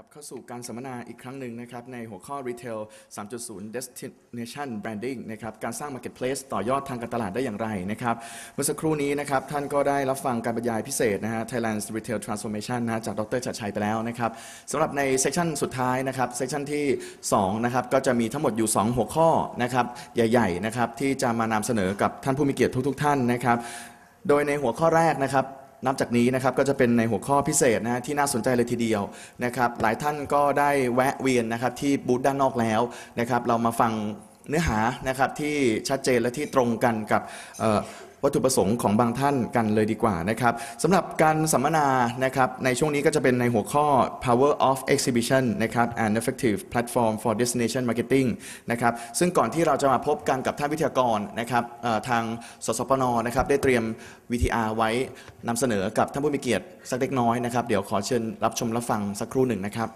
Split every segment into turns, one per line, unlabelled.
กับเข้าสู่การสัมมนาอีกครั้งหนึ่งนะครับในหัวข้อ Retail 3.0 Destination Branding นะครับการสร้าง Marketplace ต่อยอดทางการตลาดได้อย่างไรนะครับเมื่อสักครู่นี้นะครับท่านก็ได้รับฟังการบรรยายพิเศษนะฮะ Thailand's Retail Transformation นะฮะจากดรชัดชัยไปแล้วนะครับสำหรับในเซสชันสุดท้ายนะครับเซสชันที่2นะครับก็จะมีทั้งหมดอยู่ 2 หัวข้อนะครับใหญ่ๆนะครับที่จะมานำเสนอกับท่านผู้มีเกียรติทุก ๆ ท่านนะครับโดยในหัวข้อแรกนะครับ นับจากนี้นะครับก็จะเป็นในหัวข้อพิเศษนะที่น่าสนใจเลยทีเดียวนะครับหลายท่านก็ได้แวะเวียนนะครับที่บูธด้านนอกแล้วนะครับเรามาฟังเนื้อหานะครับที่ชัดเจนและที่ตรงกันกับ วัตถุประสงค์ของบางท่านกันเลยดีกว่านะครับสำหรับการสัมมนานะครับในช่วงนี้ก็จะเป็นในหัวข้อ power of exhibition นะครับ and effective platform for destination marketing นะครับซึ่งก่อนที่เราจะมาพบกันกับท่านวิทยากรนะครับทางสสปนนะครับได้เตรียม VTR ไว้นำเสนอกับท่านผู้มีเกียรติสักเล็กน้อยนะครับเดี๋ยวขอเชิญรับชมรับฟังสักครู่หนึ่งนะครับ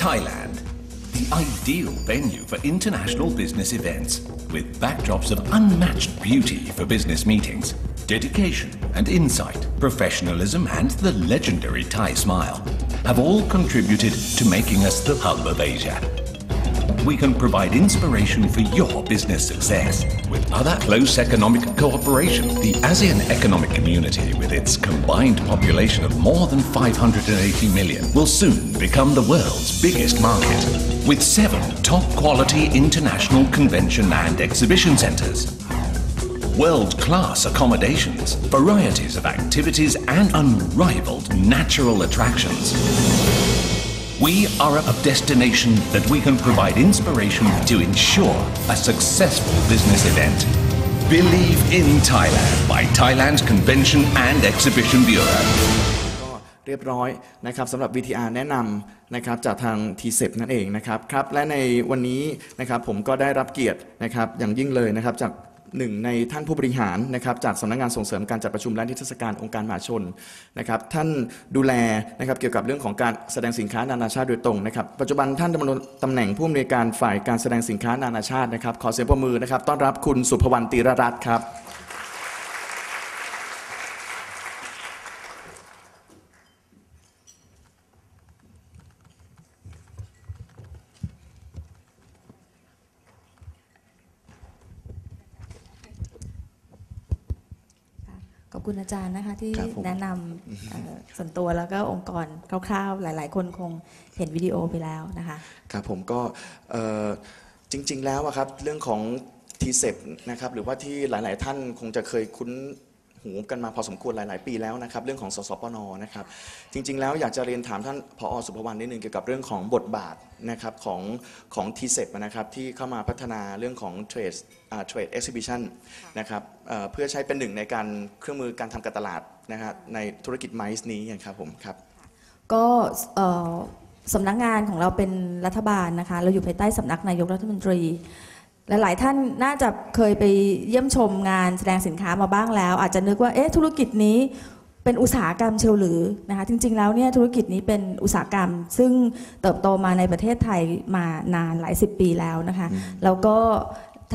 Thailand, the ideal venue for international business events, with backdrops of unmatched beauty for business meetings, dedication and insight, professionalism, and the legendary Thai smile, have all contributed to making us the hub of Asia. We can provide inspiration for your business success with other close economic cooperation. The ASEAN Economic Community, with its combined population of more than 580 million, will soon become the world's biggest market. With seven top quality international convention and exhibition centres, world class accommodations, varieties of activities, and unrivaled natural attractions. We are a destination that we can provide inspiration to ensure a successful business event. Believe in Thailand by Thailand's Convention and Exhibition Bureau.
ก็เรียบร้อยนะครับสำหรับ VTR แนะนำนะครับจากทาง t c e p นั่นเองนะครับครับและในวันนี้นะครับผมก็ได้รับเกียรตินะครับอย่างยิ่งเลยนะครับจาก หนึ่งในท่านผู้บริหารนะครับจากสำนักงานส่งเสริมการจัดประชุมและนิทรรศการองค์การมหาชนนะครับท่านดูแลนะครับเกี่ยวกับเรื่องของการแสดงสินค้านานาชาติโดยตรงนะครับปัจจุบันท่านดำรงตำแหน่งผู้อำนวยการฝ่ายการแสดงสินค้านานาชาตินะครับขอเสียงปรบมือนะครับต้อนรับคุณสุภวรรณตีรรัตน์ครั
บ คุณอาจารย์นะคะที่
ครับผม
แนะนำเอ่อส่วนตัวแล้วก็องค์กรคร่าวๆ หลาย ๆ คนคงเห็นวิดีโอไปแล้วนะคะ
ครับผมก็เอ่อจริง ๆ แล้วอะครับเรื่องของทีเซนะครับหรือว่าที่หลาย ๆ ท่านคงจะเคยคุ้น หูกันมาพอสมควรหลาย ๆ ปีแล้วนะครับเรื่องของสสปนนะครับจริง ๆ แล้วอยากจะเรียนถามท่านผอสุภวรรณนิดนึงเกี่ยวกับเรื่องของบทบาทนะครับของของทีเซนะครับที่เข้ามาพัฒนาเรื่องของเทรดเทรดเอ็กซิบิชันนะครับเอ่อเพื่อใช้เป็นหนึ่งในการเครื่องมือการทำการตลาดนะฮะในธุรกิจไมซ์นี้ครับผมครับ
ก็เอ่อสำนักงานของเราเป็นรัฐบาลนะคะเราอยู่ภายใต้สำนักนายกรัฐมนตรีและหลายท่านน่าจะเคยไปเยี่ยมชมงานแสดงสินค้ามาบ้างแล้ว อาจจะนึกว่าเอ๊ะธุรกิจนี้เป็นอุตสาหกรรมเชียวหรือนะคะจริง ๆ แล้วเนี่ยธุรกิจนี้เป็นอุตสาหกรรม ซึ่งเติบโตมาในประเทศไทยมานานหลายสิบปีแล้วนะคะแล้วก็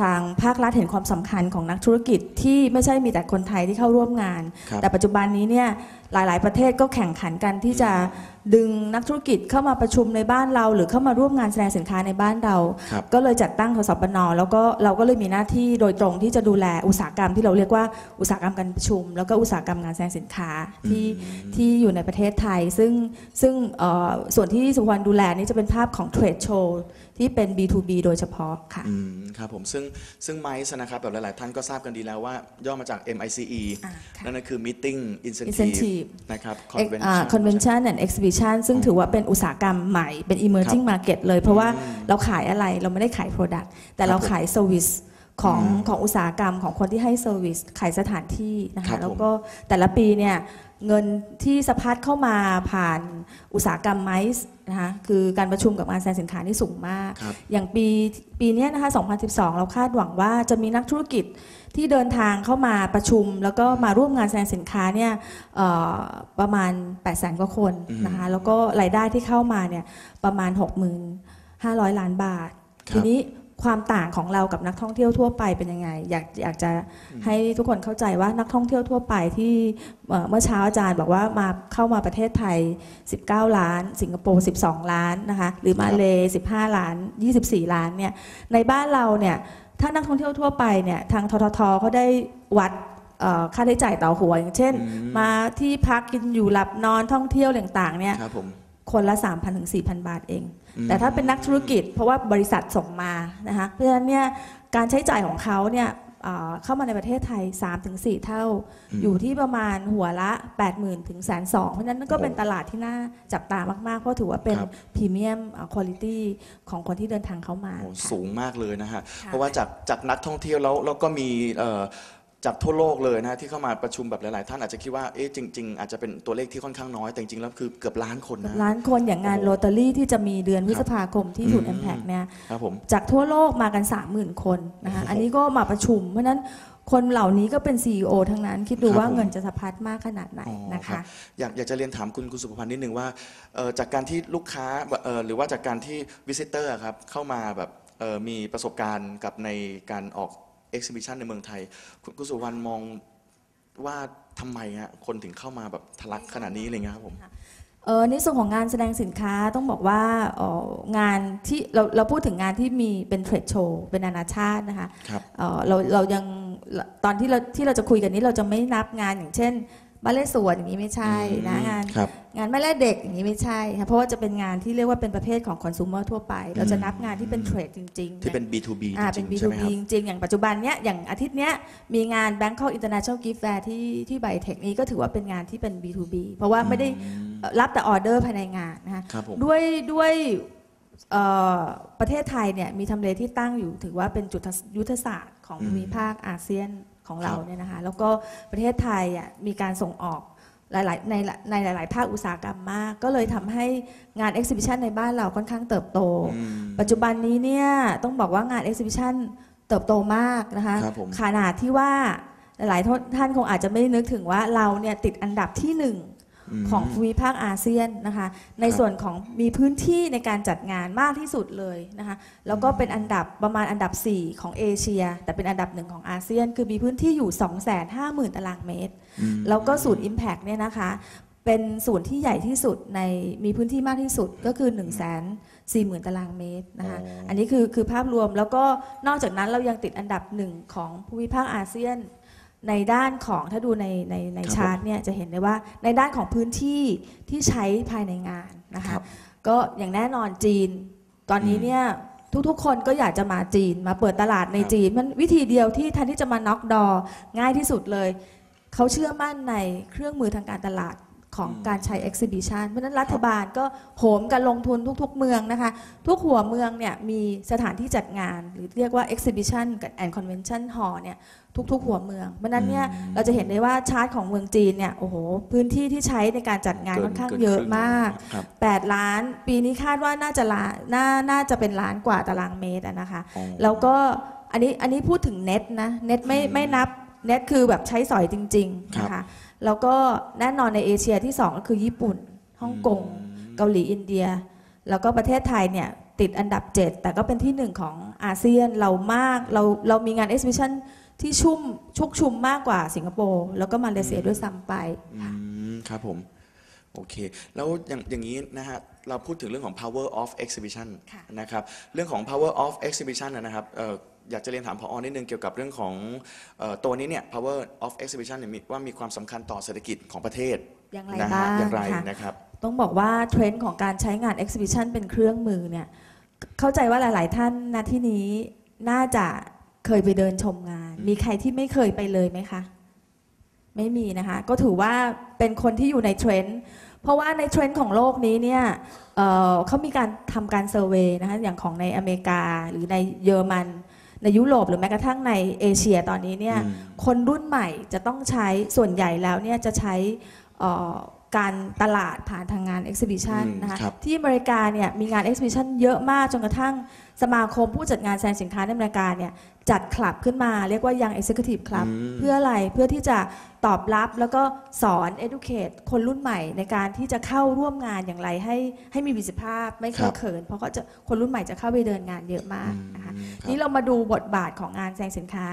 ทางภาครัฐเห็นความสำคัญของนักธุรกิจที่ไม่ใช่มีแต่คนไทยที่เข้าร่วมงาน
ครับ
แต่ปัจจุบันนี้เนี่ยหลาย ๆ ประเทศก็แข่งขันกันที่จะดึงนักธุรกิจเข้ามาประชุมในบ้านเรา หรือเข้ามาร่วมงานแสดงสินค้าในบ้านเรา
ครับ
ก็เลยจัดตั้งทสปนแล้วก็เราก็เลยมีหน้าที่โดยตรงที่จะดูแลอุตสาหกรรมที่เราเรียกว่าอุตสาหกรรมการประชุม แล้วก็อุตสาหกรรมงานแสดงสินค้าที่ที่อยู่ในประเทศไทย ซึ่งซึ่งเอ่อส่วนที่สุวรรณดูแลนี่จะเป็นภาพของเทรดโชว์ที่เป็น B2B โดยเฉพาะค่ะ
อืมครับผมซึ่งซึ่งไมซ์นะครับแบบหลาย ๆ ท่านก็ทราบกันดีแล้วว่า ย่อมาจาก MICE
อ่าค่ะ
นั่นก็คือ Meeting Incentive,
Incentive
นะครับ
เอ็กอ่า convention and exhibition ซึ่งถือว่าเป็นอุตสาหกรรมใหม่เป็น emerging market เลย เพราะว่าเราขายอะไรเราไม่ได้ขาย product แต่เราขาย service ของของอุตสาหกรรมของคนที่ให้ service ขายสถานที่นะ
ครั
คะ
บผม
แล้วก็แต่ละปีเนี่ยเงินที่สะพัดเข้ามาผ่านอุตสาหกรรมไมซ์นะคะคือการประชุมกับงานแสดงสินค้าที่สูงมาก
ครับ
อย่างปีปีเนี้ยนะคะ 2012 เราคาดหวังว่าจะมีนักธุรกิจ ที่เดินทางเข้ามาประชุม แล้วก็มาร่วมงานแสดงสินค้าเนี่ยเอ่อประมาณ8 0 0 0 0กว่าคนนะคะแล้วก็รายได้ที่เข้ามาเนี่ยประมาณ 65,000ล้านบาท
ครับ
ทีนี้ความต่างของเรากับนักท่องเที่ยวทั่วไปเป็นยังไง อยากอยากจะให้ทุกคนเข้าใจว่านักท่องเที่ยวทั่วไปที่เอ่อเมื่อเช้าอาจารย์บอกว่ามาเข้ามาประเทศไทย 19 ล้าน สิงคโปร์ 12 ล้านนะคะหรือมาเล 15 ล้าน 24 ล้านเนี่ยในบ้านเราเนี่ย ถ้านักท่องเที่ยวทั่วไปเนี่ยทางทททเขาได้วัดเอ่อค่าใช้จ่ายต่อหัวอย่างเช่นมาที่พักกินอยู่หลับนอนท่องเที่ยวต่างๆเนี่ย
ครับผม
คนละ 3,000ถึง4,000 บาทเอง
อืม
แต่ถ้าเป็นนักธุรกิจเพราะว่าบริษัทส่งมานะคะเพราะฉะนั้นเนี่ยการใช้จ่ายของเขาเนี่ย เอ่อเข้ามาในประเทศไทย 3-4 เท่า อยู่ที่ประมาณหัวละ 80,000ถึงแสนสองเพราะฉะนั้นก็เป็นตลาดที่น่าจับตามาก ๆ เพราะถือว่าเป็น
ครับ
พรีเมียมคุณภาพของคนที่เดินทางเข้ามา
โอ้
ค่ะ
สูงมากเลยนะฮะ
ค่ะ
เพราะว่าจากจากนักท่องเที่ยวแล้วแล้วก็มีเอ่อ จากทั่วโลกเลยนะที่เข้ามาประชุมแบบหลาย ๆ ท่านอาจจะคิดว่าเอ๊ะจริง ๆ อาจจะเป็นตัวเลขที่ค่อนข้างน้อยแต่จริง ๆ แล้วคือเกือบล้านคนนะ
ล้านคนอย่างงาน
โอ้
โรตารี่ที่จะมีเดือนพฤษภาคมที่ศูนย์
อื
แอ
ม
มแพกเนี่ย
ครับผม
จากทั่วโลกมากัน 30,000 คนนะคะ
โอ้โห
อันนี้ก็มาประชุม เพราะฉะนั้นคนเหล่านี้ก็เป็น CEO ทั้งนั้น คิดดู
ครับ
ว่า
ผม
เงินจะสะพัดมากขนาดไหน
อ๋อ
นะ
รั
คะ
บอยากอยากจะเรียนถามคุณคุณสุภพันธ์นิดนึงว่าเอ่อจากการที่ลูกค้าเอ่อหรือว่าจากการที่วิสิเตอร์ครับเข้ามาแบบเอ่อมีประสบการณ์กับในการออกเอ็กซิบิชันในเมืองไทย คุณคุณสุภพันธ์มองว่าทำไมฮะคนถึงเข้ามาแบบทะลักขนาดนี้อะไรเงี้ยครับผม
เออในส่วนของงานแสดงสินค้าต้องบอกว่าเอ่องานที่เราเราพูดถึงงานที่มีเป็นเทรดโชว์เป็นนานาชาตินะคะ
ครับ
เอ่อเราเรายังตอนที่เราที่เราจะคุยกันนี้เราจะไม่นับงานอย่างเช่น บัลเล่ต์สวนอย่างนี้ไม่ใช่นะงาน
ครับ
งานไม่แลกเด็กอย่างนี้ไม่ใช่ค่ะเพราะว่าจะเป็นงานที่เรียกว่าเป็นประเภทของคอน sumer ทั่วไป เราจะนับงานที่เป็นเทรดจริงๆ
ที่เป็น B2B
อ่า
จ
เป็
ริ
น
งๆใช่ไหม
B2B
ครับ
จริงๆอย่างปัจจุบันเนี้ยอย่างอาทิตย์เนี้ยมีงาน Bangkok International Gift Fair ที่ที่ไบเทคนี้ก็ถือว่าเป็นงานที่เป็น B2B เพราะว่าไม่ได้เอ่อรับแต่ออเดอร์ภายในงานนะคะ
ครับผม
ด้วยด้วยเอ่อประเทศไทยเนี่ยมีทำเลที่ตั้งอยู่ถือว่าเป็นจุดยุทธศาสตร์ของ
อืม
ภูมิภาคอาเซียน ของเรา
ครับ
เนี่ยนะคะแล้วก็ประเทศไทยอะมีการส่งออกหลายๆในในหลาย ๆ ภาคอุตสาหกรรมมาก ก็เลยทำให้งาน Exhibition ในบ้านเราค่อนข้างเติบโต
อืม
ปัจจุบันนี้เนี่ยต้องบอกว่างาน Exhibition เติบโตมากนะคะ
ครับผม
ขนาดที่ว่าหลายๆท่านคงอาจจะไม่ได้นึกถึงว่าเราเนี่ยติดอันดับที่หนึ่ง
ม
ของภูมิภาคอาเซียนนะคะ ใน
ครับ
ส่วนของมีพื้นที่ในการจัดงานมากที่สุดเลยนะคะ แล้วก็เป็นอันดับประมาณอันดับ 4 ของเอเชีย แต่เป็นอันดับหนึ่งของอาเซียน คือมีพื้นที่อยู่ 250,000 ตารางเมตร
อืม
แล้วก็ศูนย์ Impact เนี่ยนะคะ เป็นศูนย์ที่ใหญ่ที่สุดในมีพื้นที่มากที่สุดก็คือ1 4 0 0 0 0 ตารางเมตรนะคะ
อ๋ออั
อันนี้คือคือภาพรวมแล้วก็นอกจากนั้นเรายังติดอันดับหนึ่งของภูมิภาคอาเซียน ในด้านของถ้าดูในในใน
ครับ
ชาร์ตเนี่ยจะเห็นได้ว่าในด้านของพื้นที่ที่ใช้ภายในงานนะ
ค
คะ
รับ
ก็อย่างแน่นอนจีน ตอนนี้เนี่ยทุกๆ คนก็อยากจะมาจีนมาเปิดตลาดใน
ครับ
จีน มันวิธีเดียวที่แทนที่จะมาน็อกดอง่ายที่สุดเลย เขาเชื่อมั่นในเครื่องมือทางการตลาด ของ
อืม
การใช้ exhibition เพราะฉะนั้นรัฐบาลก็โหมกันลงทุนทุกๆ เมืองนะคะ ทุกหัวเมืองเนี่ยมีสถานที่จัดงาน หรือเรียกว่า exhibition and convention hall เนี่ยทุกๆ หัวเมืองเพราะฉะนั้นเนี่ยเราจะเห็นได้ว่าชาร์ตของเมืองจีนเนี่ยโอ้โหพื้นที่ที่ใช้ในการจัดงานค่อนข้างเยอะมาก
ครับ
8ล้าน ปีนี้คาดว่าน่าจะล้านน่าน่าจะเป็นล้านกว่าตารางเมตรอะนะคะ
อ๋อ
แล้วก็อันนี้อันนี้พูดถึงเน็ตนะเน็ตไม่ไม่นับเน็ตคือแบบใช้สอยจริง ๆ นะคะ แล้วก็แน่นอนในเอเชียที่ 2 ก็คือญี่ปุ่นฮ่องกงเกาหลีอินเดีย แล้วก็ประเทศไทยเนี่ยติดอันดับ 7 แต่ก็เป็นที่หนึ่งของอาเซียนเรามากเราเรามีงาน exhibition ที่ชุ่มชุกชุมมากกว่าสิงคโปร์แล้วก็มาเลเซียด้วยซ้ำไป
อืมครับผม โอเค แล้วอย่างอย่างนี้นะฮะเราพูดถึงเรื่องของ power of exhibition
ค่ะ
นะครับ เรื่องของ power of exhibition นะนะครับเอ่ออยากจะเรียนถามพออนิดนึงเกี่ยวกับเรื่องของเอ่อตัวนี้เนี่ย power of exhibition เนี่ยมีว่ามีความสำคัญต่อเศรษฐกิจของประเทศ
อย่างไร
นะ
บ้า
ฮะ
ง
อย่างไร
ค่ะ
นะครับ
ต้องบอกว่าเทรนด์ของการใช้งาน exhibition เป็นเครื่องมือเนี่ย เข้าใจว่าหลาย ๆ ท่านณที่นี้น่าจะเคยไปเดินชมงาน มีใครที่ไม่เคยไปเลยไหมคะ ไม่มีนะคะ ก็ถือว่าเป็นคนที่อยู่ในเทรนด์เพราะว่าในเทรนด์ของโลกนี้เนี่ยเอ่อเขามีการทำการเซอร์เวยนะคะอย่างของในอเมริกาหรือในเยอรมัน ในยุโรปหรือแม้กระทั่งในเอเชียตอนนี้เนี่ย
อืม
คนรุ่นใหม่จะต้องใช้ส่วนใหญ่แล้วเนี่ยจะใช้เอ่อการตลาดผ่านทางงาน exhibition
อืม
นะคะ
ครับ
ที่อเมริกาเนี่ยมีงาน exhibition เยอะมากจนกระทั่งสมาคมผู้จัดงานแสดงสินค้าในอเมริกาเนี่ย จัดคลับขึ้นมาเรียกว่า Young Executive Club
อืม
เพื่ออะไรเพื่อที่จะตอบรับแล้วก็สอน educate คนรุ่นใหม่ในการที่จะเข้าร่วมงานอย่างไรให้ให้มีประสิทธิภาพไม่เค
ครั
อะ
บ
เขิน เพราะเขาจะคนรุ่นใหม่จะเข้าไปเดินงานเยอะมากนะคะ
ครับ
นี่เรามาดูบทบาทของงานแสดงสินค้า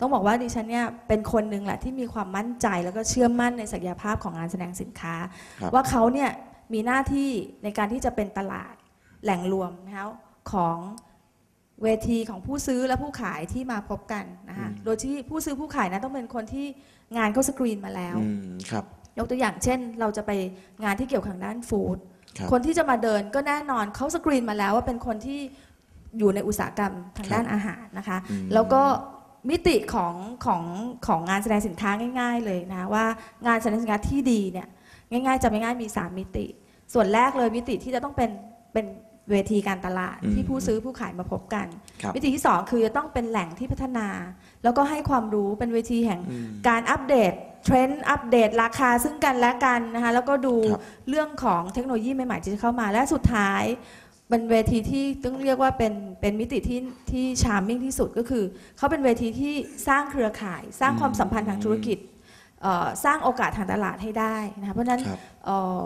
ต้องบอกว่าดิฉันเนี่ยเป็นคนหนึ่งแหละที่มีความมั่นใจแล้วก็เชื่อมั่นในศักยภาพของงานแสดงสินค้า
ครับ
ว่าเขาเนี่ยมีหน้าที่ในการที่จะเป็นตลาดแหล่งรวมนะคะของ เวทีของผู้ซื้อและผู้ขายที่มาพบกันนะคะโดยที่ผู้ซื้อผู้ขายนะต้องเป็นคนที่งานเขาสกรีนมาแล้ว
อืมครับ
ยกตัวอย่างเช่น เราจะไปงานที่เกี่ยวกับทางด้านฟู้ด
ครับ
คนที่จะมาเดินก็แน่นอนเขาสกรีนมาแล้วว่าเป็นคนที่อยู่ในอุตสาหกรรมทางด้านอาหารนะคะ
อืม
แล้วก็มิติของของของงานแสดงสินค้าง่าย ๆ เลยนะว่างานแสดงสินค้าที่ดีเนี่ยง่าย ๆจะไม่ง่ายๆมี 3 มิติ ส่วนแรกเลยมิติที่จะต้องเป็นเป็น เวทีการตลาด
อืม
ที่ผู้ซื้อผู้ขายมาพบกัน
ครับ
มิติที่ 2 คือจะต้องเป็นแหล่งที่พัฒนา แล้วก็ให้ความรู้เป็นเวทีแห่ง
อืม
การอัปเดตเทรนด์อัปเดตราคาซึ่งกันและกันนะคะแล้วก็ดู
ครับ
เรื่องของเทคโนโลยีใหม่ๆที่จะเข้ามาและสุดท้ายเป็นเวทีที่ต้องเรียกว่าเป็นเป็นมิติที่ที่ชาร์มมิ่งที่สุดก็คือเขาเป็นเวทีที่สร้างเครือข่าย สร้างความสัมพันธ์ทางธุรกิจเอ่อสร้างโอกาสทางตลาดให้ได้นะคะเพราะฉะนั้น
ครับ
เอ่อ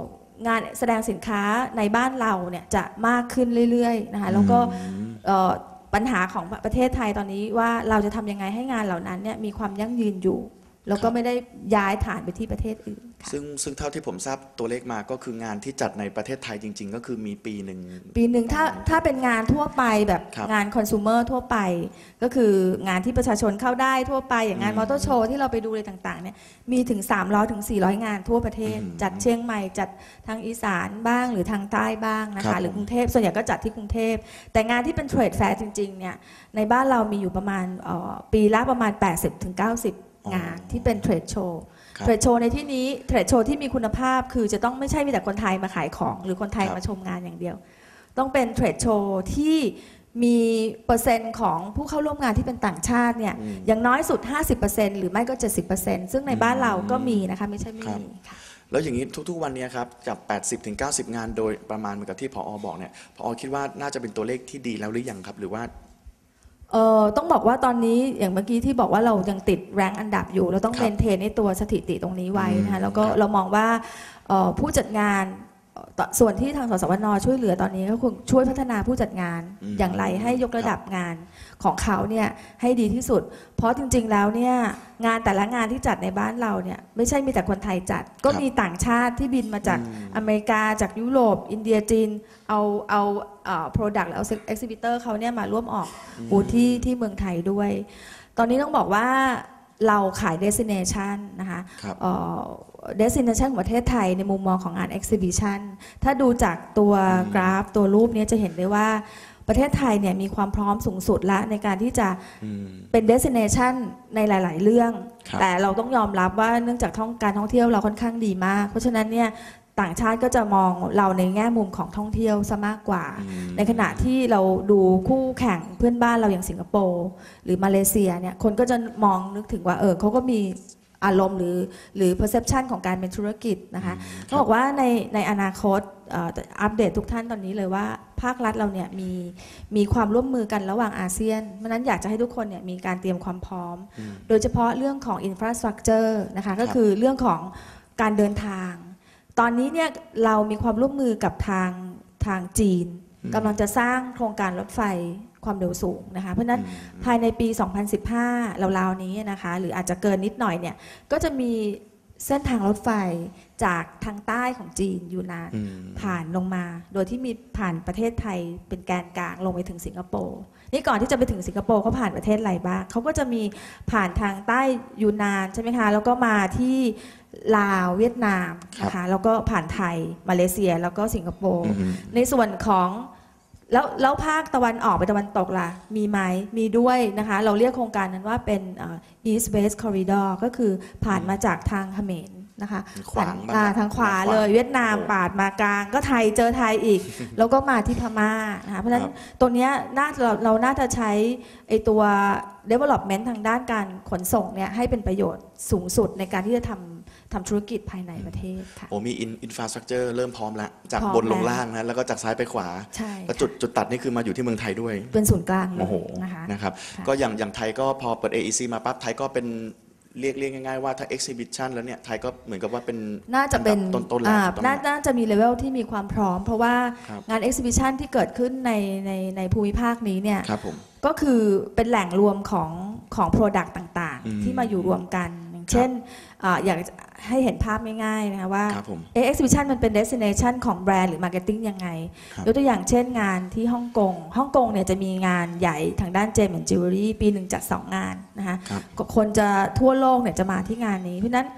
งานแสดงสินค้าในบ้านเราเนี่ยจะมากขึ้นเรื่อยๆนะคะแล้วก็
อืม
เอ่อปัญหาของประเทศไทยตอนนี้ว่าเราจะทำยังไงให้งานเหล่านั้นเนี่ยมีความยั่งยืนอยู่ แล้วก็ไม่ได้ย้ายฐานไปที่ประเทศอื่นค่ะ
ซึ่งซึ่งเท่าที่ผมทราบตัวเลขมาก็คืองานที่จัดในประเทศไทยจริง ๆ ก็คือมีปีหนึ่ง
ปีหนึ่งถ้าถ้าเป็นงานทั่วไปแบบ
ครับ
งานคอน sumer ทั่วไป ก็คืองานที่ประชาชนเข้าได้ทั่วไปอย่างงาน
อืม
มอเตอร์โชว์ที่เราไปดูอะไรต่างๆเนี่ยมีถึง 300ถึง400 งานทั่วประเทศ
อืม
จัดเชียงใหม่จัดทางอีสานบ้างหรือทางใต้บ้างนะ
ครั
คะ
บ
หรือกรุงเทพส่วนใหญ่ก็จัดที่กรุงเทพ แต่งานที่เป็นเทรดแฟร์จริงๆเนี่ยในบ้านเรามีอยู่ประมาณเอ่อปีละประมาณ 80ถึง90 งานที่เป็นเทรดโชว์
ครับ
เทรดโชว์ในที่นี้เทรดโชว์ที่มีคุณภาพคือจะต้องไม่ใช่มีแต่คนไทยมาขายของ หรือคนไทย
ครับ
มาชมงานอย่างเดียว ต้องเป็นเทรดโชว์ที่มีเปอร์เซ็นต์ของผู้เข้าร่วมงานที่เป็นต่างชาติเนี่ย
อืม
อย่างน้อยสุด 50%หรือไม่ก็ 70%ซึ่งในบ้านเราก็มีนะคะไม่ใช่ไม่
ครับ
มีค่ะ
แล้วอย่างนี้ทุกๆวันเนี้ครับจาก80ถึง90 งานโดยประมาณเหมือนกับที่พอบอกเนี่ยพอคิดว่าน่าจะเป็นตัวเลขที่ดีแล้วหรือยังครับ หรือว่า
เออต้องบอกว่าตอนนี้อย่างเมื่อกี้ที่บอกว่าเรายังติดแรงอันดับอยู่ เราต้อง
ครับ
เมนเทนในตัวสถิติตรงนี้ไว้นะ
อื
คะ
ม
แล้วก็
ครับ
เรามองว่าเอ่อผู้จัดงานเอ่อตส่วนที่ทางสสวนช่วยเหลือตอนนี้ก็คงช่วยพัฒนาผู้จัดงาน
อืม
อย่างไรให้ยกระ
ครับ
ดับงาน ของเขาเนี่ยให้ดีที่สุด เพราะจริงๆแล้วเนี่ยงานแต่ละงานที่จัดในบ้านเราเนี่ยไม่ใช่มีแต่คนไทยจัด ก็มีต่างชาติที่บินมาจาก
อืม
อเมริกาจากยุโรป อินเดียจีนเอาเอาเอ่อ product แล้วเอา exhibitor เขาเนี่ยมาร่วมออกบูธที่ที่เมืองไทยด้วย ตอนนี้ต้องบอกว่าเราขาย destination นะคะ
ครับ
เอ่อ destination ของประเทศไทยในมุมมองของงาน exhibition ถ้าดูจากตัวกราฟตัวรูปเนี้จะเห็นได้ว่า ประเทศไทยเนี่ยมีความพร้อมสูงสุดแล้วในการที่จะ
อืม
เป็น destination ในหลาย ๆ เรื่อง
ครับ
แต่เราต้องยอมรับว่าเนื่องจากท่องการท่องเที่ยวเราค่อนข้างดีมาก เพราะฉะนั้นเนี่ยต่างชาติก็จะมองเราในแง่มุมของท่องเที่ยวซะมากกว่า
อืม
ในขณะที่เราดูคู่แข่งเพื่อนบ้านเราอย่างสิงคโปร์หรือมาเลเซียเนี่ยคนก็จะมองนึกถึงว่าเออเขาก็มีอารมณ์หรือหรือ perception ของการเป็นธุรกิจนะคะเขาบอกว่าในในอนาคตเอ่ออัปเดตทุกท่านตอนนี้เลยว่า ภาครัฐเราเนี่ยมีมีความร่วมมือกันระหว่างอาเซียนเพราะฉะนั้นอยากจะให้ทุกคนเนี่ยมีการเตรียมความพร้อม
อืม
โดยเฉพาะเรื่องของ infrastructure นะคะก็
ครับ
คือเรื่องของการเดินทาง ตอนนี้เนี่ยเรามีความร่วมมือกับทางทางจีน
อืม
กำลังจะสร้างโครงการรถไฟความเร็วสูงนะคะ เพราะฉะนั้น
อืม
ภายในปี 2015 ราวๆนี้นะคะ หรืออาจจะเกินนิดหน่อยเนี่ย ก็จะมี เส้นทางรถไฟจากทางใต้ของจีนอยู่นาน
อืม
ผ่านลงมา โดยที่มีผ่านประเทศไทยเป็นแกนกลางลงไปถึงสิงคโปร์นี่ก่อนที่จะไปถึงสิงคโปร์เขาผ่านประเทศอะไรบ้างเขาก็จะมีผ่านทางใต้ยูนานใช่ไหมคะแล้วก็มาที่ลาวเวียดนามนะคะแล้วก็ผ่านไทยมาเลเซียแล้วก็สิงคโปร์
อืม
ในส่วนของ แล้วแล้วภาคตะวันออกไปตะวันตกล่ะ มีไหมมีด้วยนะคะ เราเรียกโครงการนั้นว่าเป็นเอ่อ East West Corridor ก็คือผ่านมาจากทางเขมรนะคะ
ขวางบ้าง
อ่า
ครับ
ทางขวา
ทางขวา
เลยเวียดนาม
โอ้
ปาดมากลาง ก็ไทยเจอไทยอีก แล้วก็มาที่พม่านะคะเพราะฉะนั้น
ครับ
ตรงเนี้ยน่าเราเราน่าจะใช้ไอตัว development ทางด้านการขนส่งเนี่ยให้เป็นประโยชน์สูงสุดในการที่จะทำ ทำธุรกิจภายในประเทศค่ะ
โอ้มีอินฟราสตรักเจอร์เริ่มพร้อมแล้วจาก
พร้อม
บนลง
แล้ว
ล่างนะแล้วก็จากซ้ายไปขวา
ใช่
แล้วจุดจุดตัดนี่คือมาอยู่ที่เมืองไทยด้วย
เป็นศูนย์กลางเล
โอ้โห
ยนะคะ
นะครับ
ค่ะ
ก็อย่างอย่างไทยก็พอเปิด AEC มาปั๊บไทยก็เป็นเรียกเรียกง่ายๆว่าถ้า exhibition แล้วเนี่ยไทยก็เหมือนกับว่าเป็น
น่าจะเป็น
อันดับต้นๆแล้ว
อ่า
ถูกต้องไหม
น่าน่าจะมีเลเวลที่มีความพร้อม เพราะว่า
ครับ
งาน exhibition ที่เกิดขึ้นในในในภูมิภาคนี้เนี่ย
ครับผม
ก็คือเป็นแหล่งรวมของของ Product ต่าง
อืม
ๆ ที่มาอยู่รวมกันอย่าง เช่นอาอยากจะให้เห็นภาพง่ายๆนะคะว่า
ครับผม
เอ็กซิบิชันมันเป็น destination ของแบรนด์หรือ marketing ยังไง
ครับ
ยกตัวอย่างเช่นงานที่ฮ่องกงฮ่องกงเนี่ยจะมีงานใหญ่ทางด้านเจมส์จิวเวลรี่ปีหนึ่งจัดสองงานนะคะ
ครับ
ก็คนจะทั่วโลกเนี่ยจะมาที่งานนี้ เพราะฉะนั้น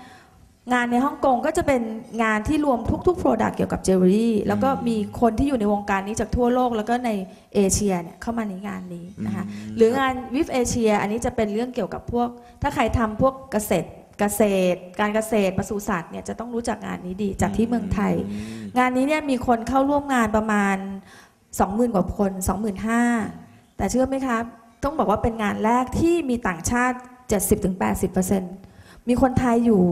งานในฮ่องกงก็จะเป็นงานที่รวมทุกๆ Product เกี่ยวกับจิวเวลรี่แล้วก็มีคนที่อยู่ในวงการนี้จากทั่วโลก แล้วก็ในเอเชียเนี่ยเข้ามาในงานนี้นะคะ
อืม
หรืองานวิฟเอเชียอันนี้จะเป็นเรื่องเกี่ยวกับพวก ถ้าใครทำพวกเกษตร เกษตร การเกษตรปศุสัตว์เนี่ยจะต้องรู้จักงานนี้ดีจากที่เมืองไทย งานนี้เนี่ยมีคนเข้าร่วมงานประมาณ 20,000 กว่าคน 25,000 แต่เชื่อไหมครับต้องบอกว่าเป็นงานแรกที่มีต่างชาติ 70-80%มีคนไทยอยู่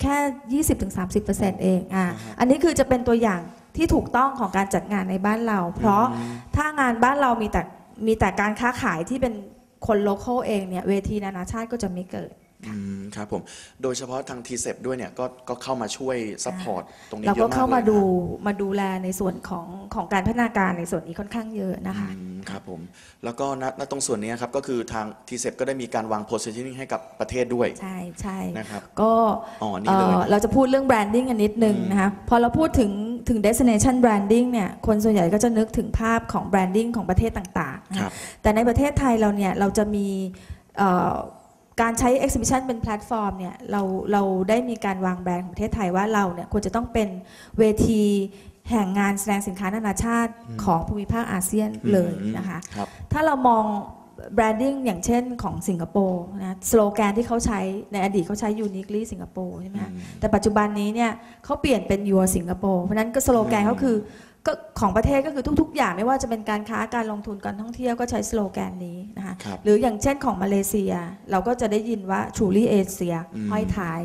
แค่ 20-30%เองอะอันนี้คือจะเป็นตัวอย่างที่ถูกต้องของการจัดงานในบ้านเรา เพราะถ้างานบ้านเรามีแต่มีแต่การค้าขายที่เป็นคนโลเคอลเองเนี่ยเวทีนานาชาติก็จะไม่เกิด
อืมครับผม โดยเฉพาะทางทีเซปด้วยเนี่ยก็ก็เข้ามาช่วยซัพพอร์ตตรงนี้
เรา
เย
ก็
อะมาก
เข้ามา
ลยนะ
ดูมาดูแลในส่วนของของการพัฒนาการในส่วนนี้ค่อนข้างเยอะนะคะ
อืมครับผม แล้วก็ณณตรงส่วนนี้ครับ ก็คือทางทีเซปก็ได้มีการวาง positioning ให้กับประเทศด้วย
ใช่ใช่
นะครับ
ก็
อ๋อนี่
เอ่
เลย
อเราจะพูดเรื่อง branding กันนิดนึงนะคะพอเราพูดถึงถึง destination branding เนี่ยคนส่วนใหญ่ก็จะนึกถึงภาพของ branding ของประเทศต่างๆนะ
ค
คะ
รับ
แต่ในประเทศไทยเราเนี่ยเราจะมีเอ่อ การใช้ exhibition เป็นแพลตฟอร์มเนี่ยเราเราได้มีการวางแบรนด์ของประเทศไทยว่าเราเนี่ยควรจะต้องเป็นเวทีแห่งงานแสดงสินค้านานาชาติของภูมิภาคอาเซียนเลยนะคะ
ครับ
ถ้าเรามองแบรนดิ้งอย่างเช่นของสิงคโปร์นะสโลแกนที่เขาใช้ในอดีตเขาใช้ uniquely สิงคโปร์ใช่ไหมคะแต่ปัจจุบันนี้เนี่ยเขาเปลี่ยนเป็น your สิงคโปร์เพราะฉะนั้นก็สโลแกนเขาคือ ก็ของประเทศก็คือทุก ๆ อย่างไม่ว่าจะเป็นการค้าการลงทุนการท่องเที่ยวก็ใช้สโลแกนนี้นะคะ
ครับ
หรืออย่างเช่นของมาเลเซีย เราก็จะได้ยินว่า truly Asia
อืม
ห้อยท้าย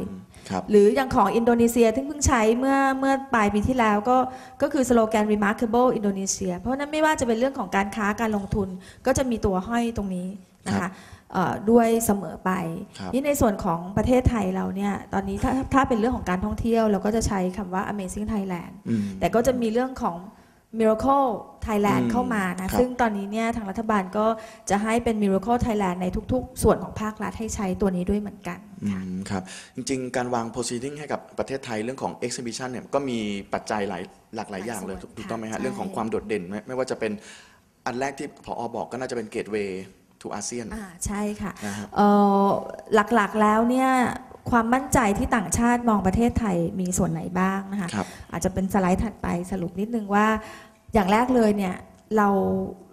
ครับ
หรืออย่างของอินโดนีเซียที่เพิ่งใช้เมื่อเมื่อปลายปีที่แล้วก็ก็คือสโลแกน remarkable Indonesia เพราะฉะนั้นไม่ว่าจะเป็นเรื่องของการค้าการลงทุนก็จะมีตัวห้อยตรงนี้นะ
ครั
คะ
บ
เอ่อด้วยเสมอไป
ครับ
นี่ในส่วนของประเทศไทยเราเนี่ยตอนนี้ถ้าถ้าเป็นเรื่องของการท่องเที่ยว เราก็จะใช้คำว่า amazing Thailand
อืม
แต่ก็จะมีเรื่องของ Miracle Thailand
อืม
เข้ามา
ครั
นะ
บ
ซึ่งตอนนี้เนี่ยทางรัฐบาลก็จะให้เป็น Miracle Thailand ในทุกๆ ส่วนของภาครัฐให้ใช้ตัวนี้ด้วยเหมือนกัน
อื
ค่ะ
มครับ จริงๆ การวาง positioning ให้กับประเทศไทยเรื่องของ exhibition เนี่ยก็มีปัจจัยหลายหลากหลายอย่างเลย
หลายส่วน
ถูกต้องไหม
ค่ะ
ฮะ
ใช่
เรื่องของความโดดเด่นไม่ไม่ว่าจะเป็นอันแรกที่พอบอกก็น่าจะเป็น gateway to ASEAN
อ่าใช่ค่ะ
นะฮะ
เอ่อหลักๆแล้วเนี่ยความมั่นใจที่ต่างชาติมองประเทศไทยมีส่วนไหนบ้างนะคะ
ครับ
อาจจะเป็นสไลด์ถัดไปสรุปนิดนึงว่าอย่างแรกเลยเนี่ยเรา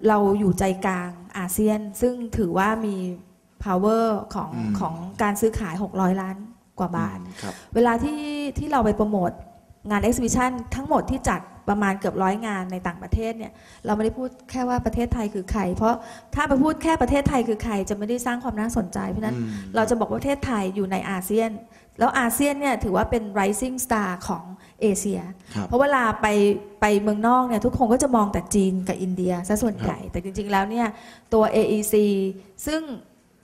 เราอยู่ใจกลางอาเซียน ซึ่งถือว่ามี power ของ
อืม
ของการซื้อขาย 600 ล้านกว่าบาท
อืมครับ
เวลาที่ที่เราไปโปรโมทงาน exhibition ทั้งหมดที่จัด ประมาณเกือบร้อยงานในต่างประเทศเนี่ยเราไม่ได้พูดแค่ว่าประเทศไทยคือใคร เพราะถ้าไปพูดแค่ประเทศไทยคือใครจะไม่ได้สร้างความน่าสนใจ เพราะฉะนั้น
อืม
เราจะบอกว่าประเทศไทยอยู่ในอาเซียน แล้วอาเซียนเนี่ยถือว่าเป็น rising star ของเอเชีย
ครับ
เพราะเวลาไปไปเมืองนอกเนี่ยทุกคนก็จะมองแต่จีนกับอินเดียซะส่วนใหญ่แต่จริง ๆ แล้วเนี่ยตัว AEC ซึ่ง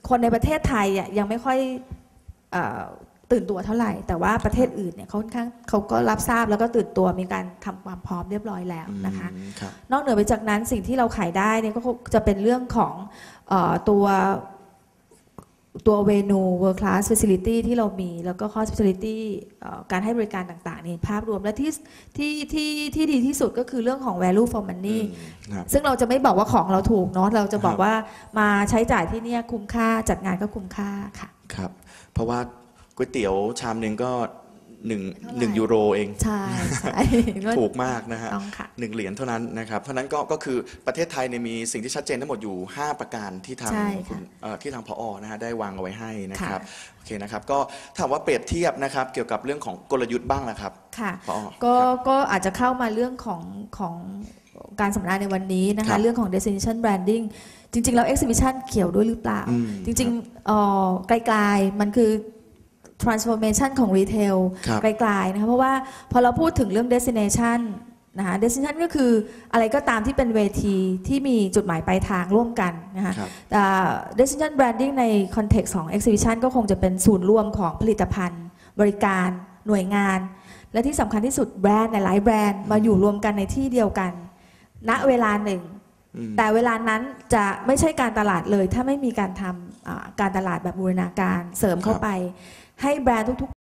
คนในประเทศไทยอะยังไม่ค่อยเอ่อ ตื่นตัวเท่าไหร่ แต่ว่าประเทศอื่นเนี่ยเขาค่อนข้างเขาก็รับทราบแล้วก็ตื่นตัวมีการทำความพร้อมเรียบร้อยแล้วนะคะ
อืมครับ
นอกเหนือไปจากนั้นสิ่งที่เราขายได้เนี่ยก็คงจะเป็นเรื่องของเออตัวตัวเวนู world class facility ที่เรามี แล้วก็ hospitality เอ่อการให้บริการต่างๆในภาพรวมและที่ที่ที่ที่ดีที่สุดก็คือเรื่องของ value for money
อืมครับ
ซึ่งเราจะไม่บอกว่าของเราถูกเนาะเราจะบอก
ครับ
ว่ามาใช้จ่ายที่เนี่ยคุ้มค่าจัดงานก็คุ้มค่าค่ะ
ครับ เพราะว่า ก๋วยเตี๋ยวชามหนึ่งก็หนึ่ง
เท่าไหร่
หนึ่งยูโรเอง
ใช่ใช่
ถูกมากนะฮะ
ต้องค่ะ
หนึ่งเหรียญเท่านั้นนะครับ เพราะฉะนั้นก็ก็คือประเทศไทยเนี่ยมีสิ่งที่ชัดเจนทั้งหมดอยู่ 5 ประการที่ทาง
ใช่
คุ
ค่ะ
ณเอ่อที่ทางพอนะฮะได้วางเอาไว้ให้นะครับ
ค่ะ
โอเคนะครับก็ถามว่าเปรียบเทียบนะครับ เกี่ยวกับเรื่องของกลยุทธ์บ้างนะครับ
ค่ะ
พอ
ก็
ครับ
ก็อาจจะเข้ามาเรื่องของของการสัมมนาในวันนี้นะ
ครั
คะ
บ
เรื่องของ destination branding จริง ๆ แล้ว exhibition เกี่ยวด้วยหรือเปล่า
อืม
จริงๆเอ่อไกลๆ มันคือ transformation ของ retail
ครับ
ไกลๆนะคะเพราะว่าพอเราพูดถึงเรื่อง destination นะคะ destination ก็คืออะไรก็ตามที่เป็นเวทีที่มีจุดหมายปลายทางร่วมกันนะคะ
ครับ
แต่ destination branding ใน context ของ exhibition ก็คงจะเป็นศูนย์รวมของผลิตภัณฑ์ บริการ หน่วยงาน และที่สำคัญที่สุดแบรนด์หลายๆแบรนด์มาอยู่รวมกันในที่เดียวกัน ณเวลาหนึ่งแต่เวลานั้นจะไม่ใช่การตลาดเลย ถ้าไม่มีการทำอ่าการตลาดแบบบูรณาการเสริมเข้า
ครับ
ไป ให้แบรนด์ทุกๆ